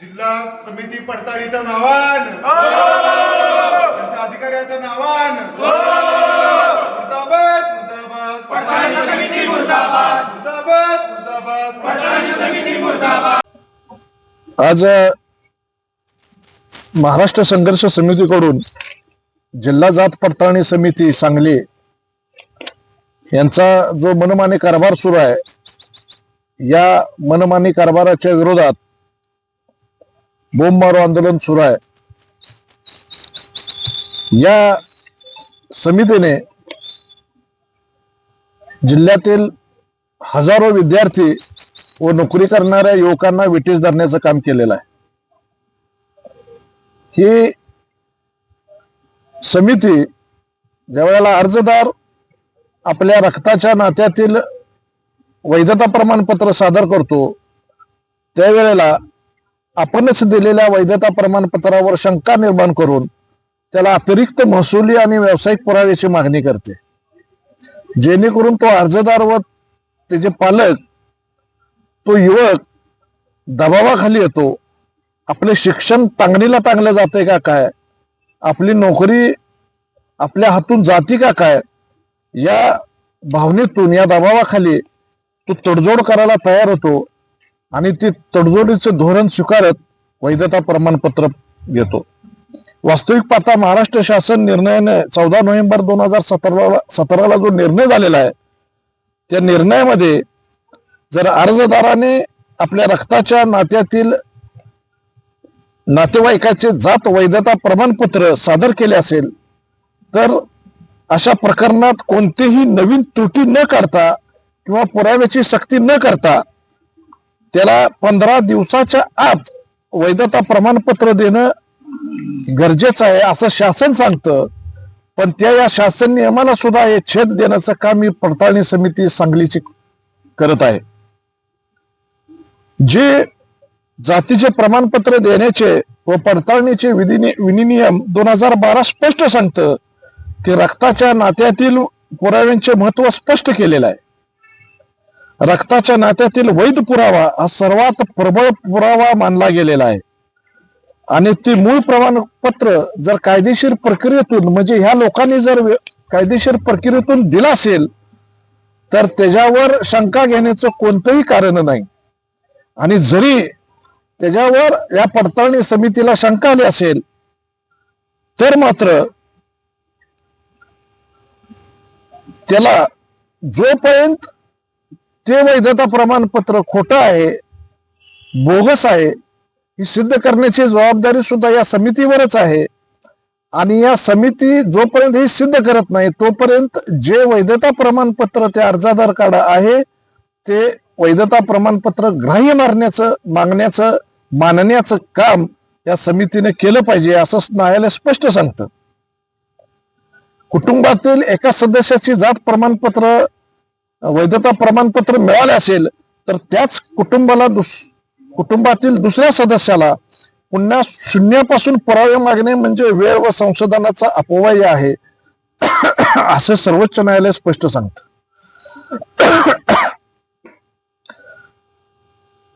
जिल्हा समिती पडताळीच्या नावान. त्यांच्या अधिकाऱ्याच्या नावान. मुर्दाबाद मुर्दाबाद. पडताळणी समिती मुर्दाबाद. मुर्दाबाद मुर्दाबाद. पडताळणी समिती मुर्दाबाद. आज महाराष्ट्र संघर्ष समितीकडून जिल्हा जात पडताळणी समिती सांगली यांचा जो मनमानी कारभार सुरू आहे या मनमानी कारभाराच्या विरोधात बोंब मारो आंदोलन सुरू आहे. या समितीने जिल्ह्यातील हजारो विद्यार्थी व नोकरी करणाऱ्या युवकांना विटीस धरण्याचं काम केलेलं आहे. ही समिती ज्यावेळेला अर्जदार आपल्या रक्ताच्या नात्यातील वैधता प्रमाणपत्र सादर करतो त्यावेळेला आपणच दिलेल्या वैधता प्रमाणपत्रावर शंका निर्माण करून त्याला अतिरिक्त महसुली आणि व्यावसायिक पुराव्याची मागणी करते. जेणेकरून तो अर्जदार व त्याचे पालक तो युवक दबावाखाली येतो. आपले शिक्षण टांगणीला तांगलं जाते का काय? आपली नोकरी आपल्या हातून जाती का काय? या भावनेतून या दबावाखाली तो तडजोड करायला तयार होतो. आणि ती तडजोडीचं धोरण स्वीकारत वैधता प्रमाणपत्र घेतो. वास्तविक पाहता महाराष्ट्र शासन निर्णयाने चौदा नोव्हेंबर दोन हजार सतरा सतराला जो निर्णय झालेला आहे त्या निर्णयामध्ये जर अर्जदाराने आपल्या रक्ताच्या नात्यातील नातेवाईकाचे जात वैधता प्रमाणपत्र सादर केले असेल तर अशा प्रकरणात कोणतीही नवीन त्रुटी न करता किंवा पुराव्याची सक्ती न करता त्याला पंधरा दिवसाच्या आत वैधता प्रमाणपत्र देणं गरजेचं आहे असं शासन सांगतं. पण त्या या शासन नियमाला सुद्धा हे छेद देण्याचं काम ही पडताळणी समिती सांगलीची करत आहे. जे जातीचे प्रमाणपत्र देण्याचे व पडताळणीचे विधी विनिनियम दोन हजार बारा स्पष्ट सांगतं की रक्ताच्या नात्यातील पुराव्यांचे महत्त्व स्पष्ट केलेलं आहे. रक्ताच्या नात्यातील वैध पुरावा हा सर्वात प्रबळ पुरावा मानला गेलेला आहे. आणि ती मूळ प्रमाणपत्र जर कायदेशीर प्रक्रियेतून म्हणजे ह्या लोकांनी जर कायदेशीर प्रक्रियेतून दिला असेल तर त्याच्यावर शंका घेण्याचं कोणतंही कारण नाही. आणि जरी त्याच्यावर या पडताळणी समितीला शंका आली असेल तर मात्र त्याला जोपर्यंत ते वैधता प्रमाणपत्र खोटं आहे बोगस आहे ही सिद्ध करण्याची जबाबदारी सुद्धा या समितीवरच आहे. आणि या समिती जोपर्यंत ही सिद्ध करत नाही तोपर्यंत जे वैधता प्रमाणपत्र त्या कार्ड आहे ते वैधता प्रमाणपत्र ग्राह्य मारण्याचं मागण्याचं मानण्याचं काम या समितीने केलं पाहिजे असं न्यायालय स्पष्ट सांगतं. कुटुंबातील एका सदस्याची जात प्रमाणपत्र वैधता प्रमाणपत्र मिळाले असेल तर त्याच कुटुंबाला दुस कुटुंबातील दुसऱ्या सदस्याला पुन्हा शून्यापासून पुरावे मागणे म्हणजे वेळ व संशोधनाचा अपव्यय आहे असं सर्वोच्च न्यायालय स्पष्ट सांगतं.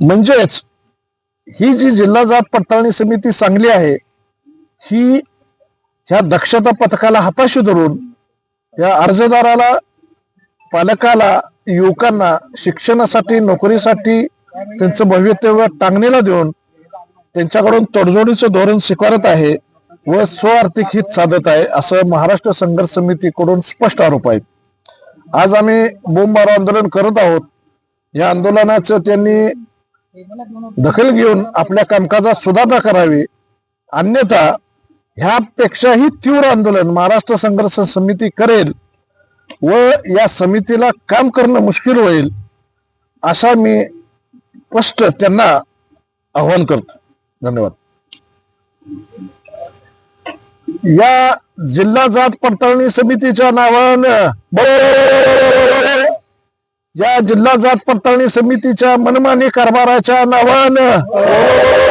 म्हणजेच ही जी जिल्हा जात पडताळणी समिती चांगली आहे ही ह्या दक्षता पथकाला हाताशी धरून या अर्जदाराला पालकाला युवकांना शिक्षणासाठी नोकरीसाठी त्यांचं भवितव्य टांगणीला देऊन त्यांच्याकडून तडजोडीचं धोरण स्वीकारत आहे व स्वार्थिक हित साधत आहे असं महाराष्ट्र संघर्ष समितीकडून स्पष्ट आरोप आहे आज आम्ही बोंबार आंदोलन करत आहोत. या आंदोलनाचं त्यांनी दखल घेऊन आपल्या कामकाजात सुधारणा करावी. अन्यथा ह्यापेक्षाही तीव्र आंदोलन महाराष्ट्र संघर्ष समिती करेल. व या समितीला काम करणं मुश्किल होईल असा मी स्पष्ट त्यांना आव्हान करतो. धन्यवाद. या जिल्हा जात पडताळणी समितीच्या नावानं या जिल्हा जात पडताळणी समितीच्या मनमानी कारभाराच्या नावानं